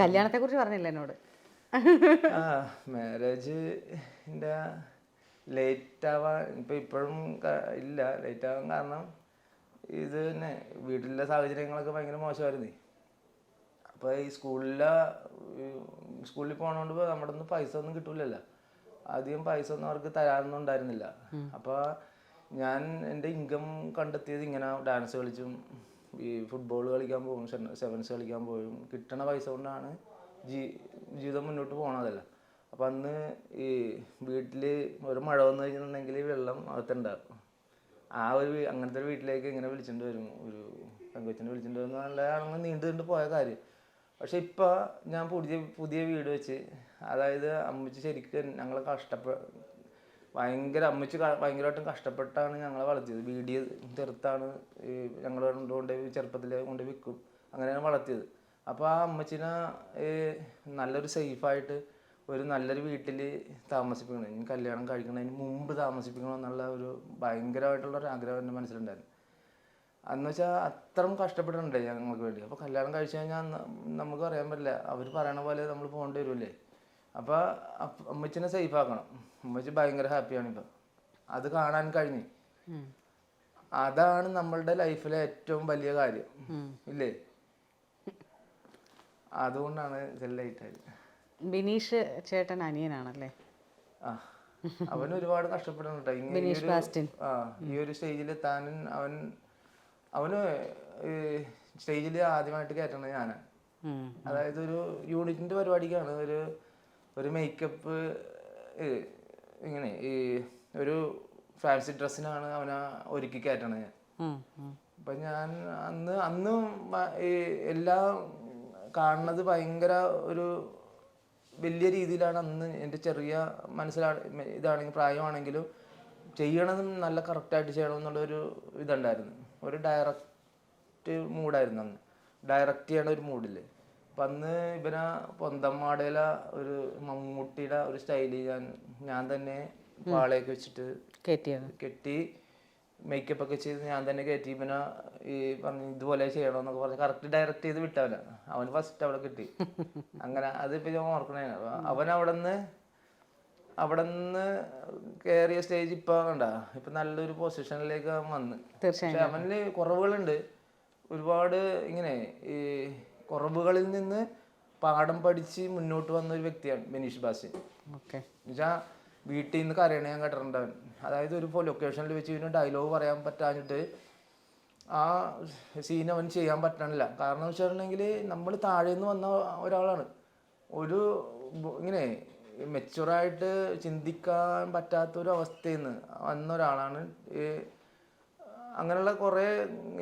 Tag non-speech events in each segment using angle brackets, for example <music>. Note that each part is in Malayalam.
കല്യാണത്തെ കുറിച്ച് പറഞ്ഞില്ല എന്നോട്. ആ മാരേജ് എന്റെ ലേറ്റ് ആവാൻ ഇപ്പം ഇപ്പോഴും ഇല്ല. ലേറ്റ് ആവാൻ കാരണം ഇത് തന്നെ വീട്ടിലെ സാഹചര്യങ്ങളൊക്കെ ഭയങ്കര മോശമായിരുന്നു. അപ്പോൾ ഈ സ്കൂളിലെ സ്കൂളിൽ പോകണോണ്ട് നമ്മുടെ ഒന്നും പൈസ ഒന്നും കിട്ടൂലല്ലോ. ആദ്യം പൈസ ഒന്നും അവർക്ക് തരാനൊന്നും ഉണ്ടായിരുന്നില്ല. അപ്പോൾ ഞാൻ എന്റെ ഇൻകം കണ്ടെത്തിയത് ഇങ്ങനെ ഡാൻസ് കളിച്ചും ഈ ഫുട്ബോൾ കളിക്കാൻ പോകും സെവൻസ് കളിക്കാൻ പോകും കിട്ടണ പൈസ കൊണ്ടാണ് ജീ ജീവിതം മുന്നോട്ട് പോകണതല്ല അപ്പം അന്ന് ഈ വീട്ടിൽ ഒരു മഴ വന്നു കഴിഞ്ഞിട്ടുണ്ടെങ്കിൽ വെള്ളം അകത്തുണ്ടാകും ആ ഒരു അങ്ങനത്തെ ഒരു വീട്ടിലേക്ക് ഇങ്ങനെ വിളിച്ചിട്ട് വരും. ഒരു പെങ്കൊച്ചിനെ വിളിച്ചിട്ട് വരും. നല്ലതാണെങ്കിൽ നീണ്ടു നീണ്ടു പോയ കാര്യം. പക്ഷെ ഇപ്പോൾ ഞാൻ പുതിയ പുതിയ വീട് വെച്ച് അതായത് അമ്മച്ചി ശരിക്കും ഞങ്ങളെ കഷ്ടപ്പെ ഭയങ്കര അമ്മച്ചി ഭയങ്കരമായിട്ടും കഷ്ടപ്പെട്ടാണ് ഞങ്ങളെ വളർത്തിയത്. വീഡിയോ തീർത്താണ് ഞങ്ങൾ കൊണ്ട് ചെറുപ്പത്തിൽ കൊണ്ട് വിൽക്കും. അങ്ങനെയാണ് വളർത്തിയത്. അപ്പോൾ ആ അമ്മച്ചിനെ നല്ലൊരു സേഫായിട്ട് ഒരു നല്ലൊരു വീട്ടിൽ താമസിപ്പിക്കണം. ഇനി കല്യാണം കഴിക്കുന്നതിന് മുമ്പ് താമസിപ്പിക്കണം എന്നുള്ള ഒരു ഭയങ്കരമായിട്ടുള്ള ഒരു ആഗ്രഹം എന്റെ മനസ്സിലുണ്ടായിരുന്നു. എന്ന് വെച്ചാൽ അത്രയും കഷ്ടപ്പെട്ടിട്ടുണ്ട് ഞങ്ങൾക്ക് വേണ്ടി. അപ്പോൾ കല്യാണം കഴിച്ചു കഴിഞ്ഞാൽ നമുക്ക് പറയാൻ പറ്റില്ല. അവർ പറയണ പോലെ നമ്മൾ പോകേണ്ടി വരുമല്ലേ അപ്പോൾ അമ്മച്ചിനെ സേഫ് ആക്കണം. അമ്മച്ചി ഭയങ്കര ഹാപ്പിയാണ് ഇപ്പം. അത് കാണാൻ കഴിഞ്ഞു. അതാണ് നമ്മളുടെ ലൈഫിലെ ഏറ്റവും വലിയ കാര്യം. ഇല്ലേ? അതുകൊണ്ടാണ് ബിനീഷ് ചേട്ടൻ അനിയനാണല്ലേ? അവൻ ഒരുപാട് കഷ്ടപ്പെടുന്നുണ്ട്. ഈ ഒരു- സ്റ്റേജിൽ താനും അവൻ അവന് സ്റ്റേജിൽ ആദ്യമായിട്ട് കയറ്റണത് ഞാനാണ്. അതായത് ഒരു യൂണിറ്റിന്റെ പരിപാടിക്കാണ്. ഒരു ഒരു മേക്കപ്പ് ഇങ്ങനെ ഈ ഒരു ഫാൻസി ഡ്രസ്സിനാണ് അവനെ ഒരുക്കി കയറ്റണത് ഞാൻ. അപ്പം ഞാൻ അന്ന് അന്ന് ഈ എല്ലാം കാണുന്നത് ഭയങ്കര ഒരു വലിയ രീതിയിലാണ് അന്ന് എന്റെ ചെറിയ മനസ്സിലാണ് ഇതാണെങ്കിൽ പ്രായമാണെങ്കിലും ചെയ്യണതും നല്ല കറക്റ്റായിട്ട് ചെയ്യണം എന്നുള്ളൊരു ഇതുണ്ടായിരുന്നു. ഒരു ഡയറക്റ്റ് മൂഡായിരുന്നു അന്ന്. ഡയറക്റ്റ് ചെയ്യണ ഒരു മൂഡില്ലേ അപ്പം അന്ന് ഇവനെ പൊന്തമ്മാടയിലെ ഒരു മമ്മൂട്ടിയുടെ ഒരു സ്റ്റൈൽ ഞാൻ ഞാൻ തന്നെ പാളയൊക്കെ വെച്ചിട്ട് കെട്ടി മേക്കപ്പ് ഒക്കെ ചെയ്ത് ഞാൻ തന്നെ കയറ്റി പിന്നെ ഈ പറഞ്ഞു ഇതുപോലെ ചെയ്യണമെന്നൊക്കെ പറഞ്ഞ് കറക്റ്റ് ഡയറക്റ്റ് ചെയ്ത് വിട്ടവന. അവന് ഫസ്റ്റ് അവിടെ കിട്ടി. <laughs> അങ്ങനെ അതിപ്പോ ഞാൻ ഓർക്കണേ അവൻ അവിടെ നിന്ന് അവിടെ നിന്ന് കയറിയ സ്റ്റേജ് ഇപ്പൊ കണ്ട ഇപ്പൊ നല്ലൊരു പൊസിഷനിലേക്ക് അവൻ വന്ന്. പക്ഷെ അവനിൽ കുറവുകളുണ്ട്. ഒരുപാട് ഇങ്ങനെ ഈ കുറവുകളിൽ നിന്ന് പാഠം പഠിച്ച് മുന്നോട്ട് വന്ന ഒരു വ്യക്തിയാണ് ബനീഷ് ബാസിൻ ഓക്കെ. എന്നുവെച്ചാൽ വീട്ടിൽ നിന്ന് കരയണ ഞാൻ കേട്ടിട്ടുണ്ട് അതായത് ഒരു ലൊക്കേഷനിൽ വെച്ച് ഇവന് ഡയലോഗ് പറയാൻ പറ്റാഞ്ഞിട്ട് ആ സീൻ അവൻ ചെയ്യാൻ പറ്റണില്ല. കാരണം എന്ന് വെച്ചിട്ടുണ്ടെങ്കിൽ നമ്മൾ താഴെ നിന്ന് വന്ന ഒരാളാണ്. ഒരു ഇങ്ങനെ മെച്ചുറായിട്ട് ചിന്തിക്കാൻ പറ്റാത്ത ഒരു അവസ്ഥയിൽ നിന്ന് വന്ന ഒരാളാണ് ഈ അങ്ങനെയുള്ള കുറേ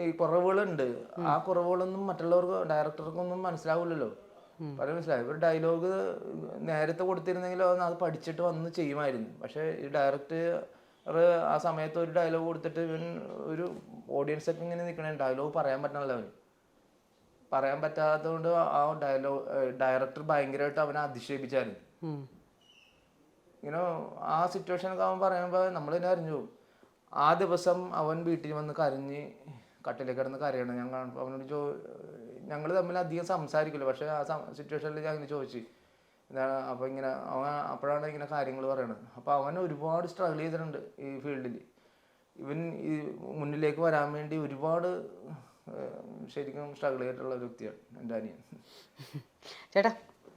ഈ കുറവുകളുണ്ട്. ആ കുറവുകളൊന്നും മറ്റുള്ളവർക്ക് ഡയറക്ടർക്കൊന്നും മനസ്സിലാവില്ലല്ലോ. പറയാൻ മനസ്സിലായി. ഒരു ഡയലോഗ് നേരത്തെ കൊടുത്തിരുന്നെങ്കിൽ അത് പഠിച്ചിട്ട് വന്ന് ചെയ്യുമായിരുന്നു. പക്ഷേ ഈ ഡയറക്ടർ ആ സമയത്ത് ഒരു ഡയലോഗ് കൊടുത്തിട്ട് ഇവൻ ഒരു ഓഡിയൻസ് ഒക്കെ ഇങ്ങനെ നിൽക്കണേ ഡയലോഗ് പറയാൻ പറ്റണല്ലോ അവന്. പറയാൻ പറ്റാത്തതുകൊണ്ട് ആ ഡയലോഗ് ഡയറക്ടർ ഭയങ്കരമായിട്ട് അവനെ അധിക്ഷേപിച്ചായിരുന്നു. ഇങ്ങനെ ആ സിറ്റുവേഷൻ ഒക്കെ അവൻ പറയുമ്പോൾ നമ്മൾ തന്നെ അറിഞ്ഞു പോകും. ആ ദിവസം അവൻ വീട്ടിൽ വന്ന് കരഞ്ഞ് കട്ടിലേക്ക് കിടന്ന് കരയണം. ഞാൻ കാണുമ്പോൾ അവനോട് ചോ ഞങ്ങൾ തമ്മിൽ അധികം സംസാരിക്കില്ല പക്ഷേ ആ സിറ്റുവേഷനിൽ ഞാൻ ഇങ്ങനെ ചോദിച്ചു എന്താണ് അപ്പോൾ ഇങ്ങനെ അവൻ അപ്പോഴാണ് ഇങ്ങനെ കാര്യങ്ങൾ പറയണത്? അപ്പോൾ അവൻ ഒരുപാട് സ്ട്രഗിൾ ചെയ്തിട്ടുണ്ട് ഈ ഫീൽഡിൽ ഇവൻ ഈ മുന്നിലേക്ക് വരാൻ വേണ്ടി ഒരുപാട് ശരിക്കും സ്ട്രഗിൾ ചെയ്തിട്ടുള്ള ഒരു വ്യക്തിയാണ് എന്റെ അനിയൻ. ചേട്ടാ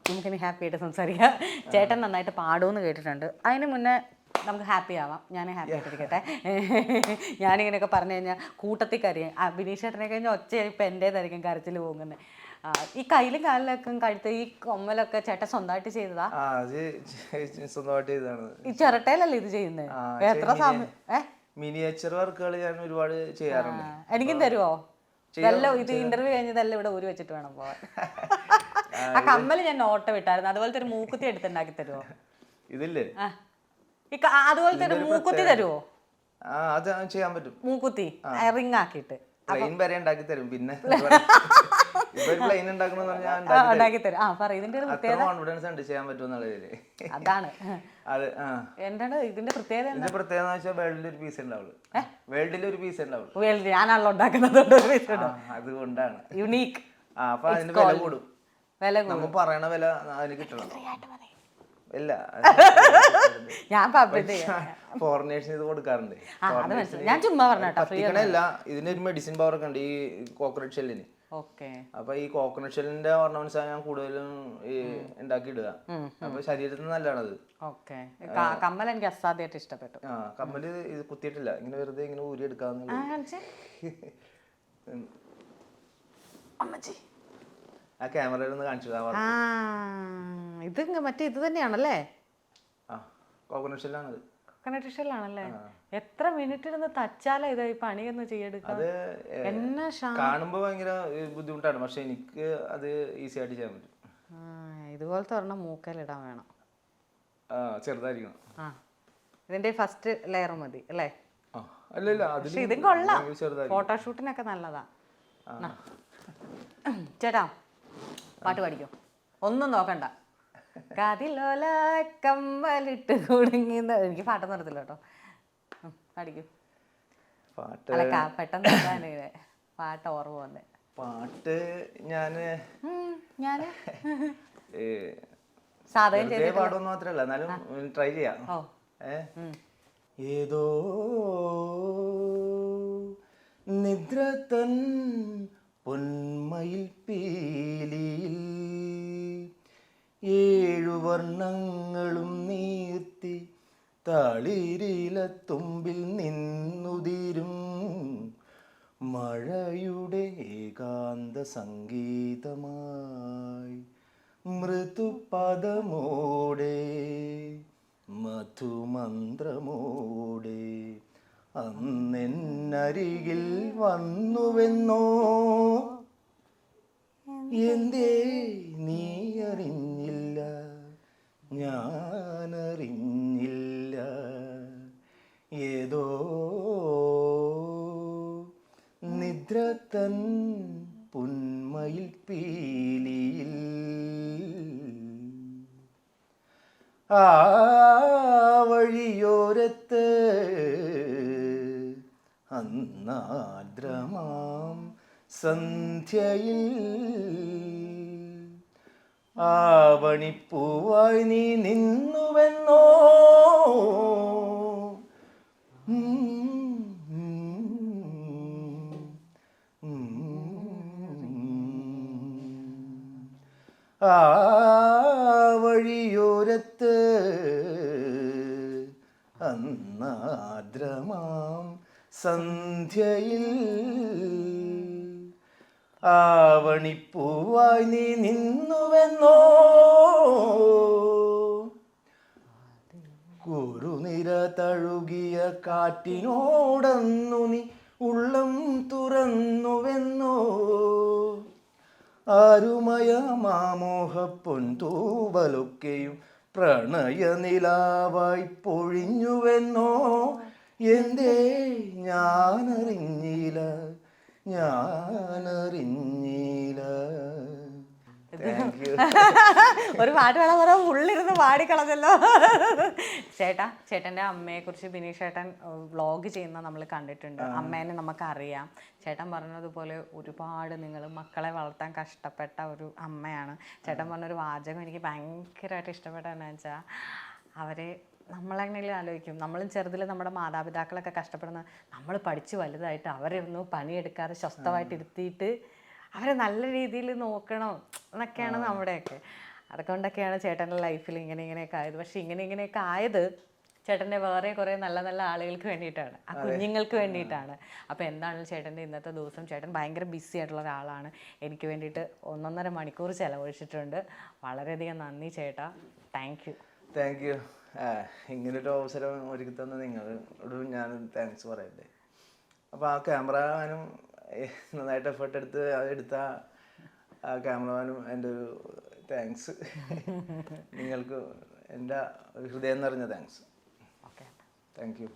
നമുക്കിനി ഹാപ്പി ആയിട്ട് സംസാരിക്കാം. ചേട്ടൻ നന്നായിട്ട് പാടുമെന്ന് കേട്ടിട്ടുണ്ട്. അതിന് മുന്നേ നമുക്ക് ഹാപ്പി ആവാം. ഞാൻ ഹാപ്പി ആയിട്ടിരിക്കട്ടെ. <laughs> ഞാനിങ്ങനെയൊക്കെ പറഞ്ഞു കഴിഞ്ഞാൽ കൂട്ടത്തിൽ കരയും. ബിനീഷ് ചേട്ടനെ കഴിഞ്ഞാൽ ഒച്ച ഇപ്പം എന്റേതായിരിക്കും കരച്ചിൽ പോകുന്നത് ഈ കയ്യിലും കാലിലൊക്കെ കഴുത്ത് ഈ കൊമ്മലൊക്കെ ചേട്ടൻ സ്വന്തമായിട്ട് ചെയ്തതാ? സ്വന്തമായിട്ട് ചെയ്തതാണ്. ഈ ചിരട്ടയിലല്ലേ ഇത് ചെയ്യുന്നത് എത്ര സമയം മിനിയേച്ചർ വർക്കുകൾ ഞാൻ ഒരുപാട് ചെയ്യാറുണ്ട്. എനിക്കും തരുമോ ഇതെല്ലാം ഇത് ഇന്റർവ്യൂ കഴിഞ്ഞതെല്ലാം ഇവിടെ ഊരി വെച്ചിട്ട് വേണം പോവാൻ. <laughs> ആ കമ്മൽ ഞാൻ ഓട്ടം വിട്ടായിരുന്നു അതുപോലത്തെ ഒരു മൂക്കുത്തി എടുത്തുണ്ടാക്കി തരുമോ ഇതില്ലേ? അതുപോലത്തെ ഒരു മൂക്കുത്തി തരുമോ ആ അത് ചെയ്യാൻ പറ്റും. മൂക്കുത്തി റിങ് ആക്കിയിട്ട്. പ്ലെയിൻ വരെ ഉണ്ടാക്കി തരും പിന്നെ <laughs> പ്ലെയിൻ കോൺഫിഡൻസ് ഉണ്ട് ചെയ്യാൻ പറ്റുമെന്നുള്ളതിൽ അതാണ്. അത് ആ. എന്താണ് ഇതിന്റെ പ്രത്യേകത ഇതിന്റെ പ്രത്യേകത എന്ന് വെച്ചാൽ വേൾഡിൽ ഒരു പീസ് ഉണ്ടാവുള്ളൂ വേൾഡിൽ ഒരു പീസ് ഉണ്ടാവുള്ളൂ ഞാനാണല്ലോ ഉണ്ടാക്കുന്നത് അതുകൊണ്ടാണ്. യുണീക്ക് ആ അപ്പൊ അതിന് വില കൂടും. വില നമ്മൾ പറയണ വില അതിന് കിട്ടണം. ഇല്ല. <laughs> ഞാൻ ഫോറിനേഴ്സിന് ഇത് കൊടുക്കാറുണ്ട്. ഞാൻ ചുമ്മാ പറഞ്ഞില്ല ഇതിനൊരു മെഡിസിൻ പവർ ഒക്കെ ഉണ്ട് ഈ കോക്കനട്ട് ഷെല്ലിന് അപ്പൊ ഈ കോക്കനട്ട് ഷെല്ലിന്റെ ഓർണമെന്റ്സ് ആണ് ഞാൻ കൂടുതലും ഈ ഉണ്ടാക്കി ഇടുക അപ്പൊ ശരീരത്തിന് നല്ലതാണത്. കമ്മൽ എനിക്ക് അസാധ്യമായിട്ട് ഇഷ്ടപ്പെട്ടു. ആ കമ്മൽ ഇത് കുത്തിയിട്ടില്ല. ഇങ്ങനെ വെറുതെ ഇങ്ങനെ ഊരി എടുക്കാവുന്ന ആ, അമ്മച്ചി. ആ ക്യാമറയിൽ ഒന്ന് കാണിച്ചു. ആ ഇത് മറ്റേ ഇത് തന്നെയാണല്ലേ? ആ കോക്കനട്ട് ഷെല്ലാണല്ലേ എത്ര മിനിറ്റ് ഇരുന്ന് തച്ചാലാ ഇത് ഈ പണിയൊന്നും ചെയ്യെടുക്കാം എന്നാ ഷാ കാണുമ്പോ ഭയങ്കര ബുദ്ധിമുട്ടാണ്. പക്ഷെ എനിക്ക് അത് ഈസി ആയിട്ട് ചെയ്യാൻ പറ്റും. ആ, ഇതുപോലത്തെ ഒരെണ്ണം മൂക്കലിടാൻ വേണം. ആ ചെറുതായിരിക്കണം. ആ ഇതിന്റെ ഫസ്റ്റ് ലെയർ മതി അല്ലേ? ഇതും കൊള്ളാം. ഫോട്ടോഷൂട്ടിനൊക്കെ നല്ലതാ. ചേട്ടാ പാട്ട് പാടിക്കോ? ഒന്നും നോക്കണ്ട. കതിലോല കമ്മലിട്ട് കുടുങ്ങി എനിക്ക് പാട്ടൊന്നും നടത്തില്ല കേട്ടോ. പാടിക്കൂ? പാട്ട് പെട്ടെന്ന് പാട്ട് ഓർമ്മ വന്നേ. പാട്ട് ഞാൻ ഞാൻ? സാധകം പാടുമെന്ന് മാത്രല്ല എന്നാലും ട്രൈ ചെയ്യാം. ഓ. നിദ്ര ഉം. പൊന്മയിൽ പീലിയിൽ ഏഴു വർണങ്ങളും നീർത്തി തളിരിലത്തുമ്പിൽ നിന്നുതിരും. മഴയുടെ ഏകാന്ത സംഗീതമായി മൃദുപദമോടെ മധുമന്ത്രമോടെ അന്നെന്നരികിൽ വന്നുവെന്നോ? എന്തേ നീ അറിഞ്ഞില്ല? ഞാനറിഞ്ഞില്ല. ഏതോ നിദ്ര തൻ പുന്മയിൽ പീലിയിൽ. ആ വഴിയോരത്ത് അന്നാദ്രമാം സന്ധ്യയിൽ. ആവണിപ്പൂവായി നീ നിന്നുവെന്നോ? വഴിയോരത്ത് അന്നാദ്രമാം സന്ധ്യയിൽ ആവണിപ്പൂവായി നീ നിന്നുവെന്നോ? കുറുനിര തഴുകിയ കാറ്റിനോടന്നു നീ ഉള്ളം തുറന്നുവെന്നോ? ആരുമയ മാമോഹ പൊൻതൂവലൊക്കെയും പ്രണയനിലാവായി പൊഴിഞ്ഞുവെന്നോ? എന്തേ? ഞാനറിഞ്ഞില്ല ഞാനറിഞ്ഞില്ല. <laughs> ഒരു പാട്ട് വേണം പറയാൻ ഉള്ളിരുന്ന് പാടിക്കളഞ്ഞല്ലോ ചേട്ടാ ചേട്ടന്റെ അമ്മയെക്കുറിച്ച് ബിനീഷ് ചേട്ടൻ വ്ളോഗ് ചെയ്യുന്ന നമ്മൾ കണ്ടിട്ടുണ്ട്. അമ്മേനെ നമുക്കറിയാം. ചേട്ടൻ പറഞ്ഞതുപോലെ ഒരുപാട് നിങ്ങൾ മക്കളെ വളർത്താൻ കഷ്ടപ്പെട്ട ഒരു അമ്മയാണ്. ചേട്ടൻ പറഞ്ഞൊരു വാചകം എനിക്ക് ഭയങ്കരമായിട്ട് ഇഷ്ടപ്പെട്ടതെന്ന് വെച്ചാൽ അവരെ നമ്മളെങ്ങനെയും ആലോചിക്കും. നമ്മളും ചെറുതിൽ നമ്മുടെ മാതാപിതാക്കളൊക്കെ കഷ്ടപ്പെടുന്ന നമ്മൾ പഠിച്ച് വലുതായിട്ട് അവരൊന്നും പണിയെടുക്കാതെ സ്വസ്ഥമായിട്ട് ഇരുത്തിയിട്ട് അവരെ നല്ല രീതിയിൽ നോക്കണം എന്നൊക്കെയാണ് നമ്മുടെയൊക്കെ. അതുകൊണ്ടൊക്കെയാണ് ചേട്ടന്റെ ലൈഫിൽ ഇങ്ങനെ ഇങ്ങനെയൊക്കെ ആയത്. പക്ഷെ ഇങ്ങനെ ഇങ്ങനെയൊക്കെ ആയത് ചേട്ടന്റെ വേറെ കുറേ നല്ല നല്ല ആളുകൾക്ക് വേണ്ടിയിട്ടാണ്. ആ കുഞ്ഞുങ്ങൾക്ക് വേണ്ടിയിട്ടാണ്. അപ്പോൾ എന്താണെങ്കിലും ചേട്ടന്റെ ഇന്നത്തെ ദിവസം ചേട്ടൻ ഭയങ്കര ബിസി ആയിട്ടുള്ള ഒരാളാണ്. എനിക്ക് വേണ്ടിയിട്ട് ഒന്നൊന്നര മണിക്കൂർ ചിലവഴിച്ചിട്ടുണ്ട്. വളരെയധികം നന്ദി ചേട്ടാ. താങ്ക് യു താങ്ക് യു ഇങ്ങനൊരു അവസരം ഒരുക്കി തന്ന നിങ്ങളോട് ഞാൻ താങ്ക്സ് പറയട്ടെ. അപ്പോൾ ആ ക്യാമറമാനും നന്നായിട്ട് എഫേർട്ട് എടുത്ത് അത് എടുത്ത ആ ക്യാമറമാനും എന്റെ ഒരു താങ്ക്സ് <laughs> നിങ്ങൾക്ക് എന്റെ ഹൃദയം നിറഞ്ഞ താങ്ക്സ് ഓക്കെ താങ്ക് യു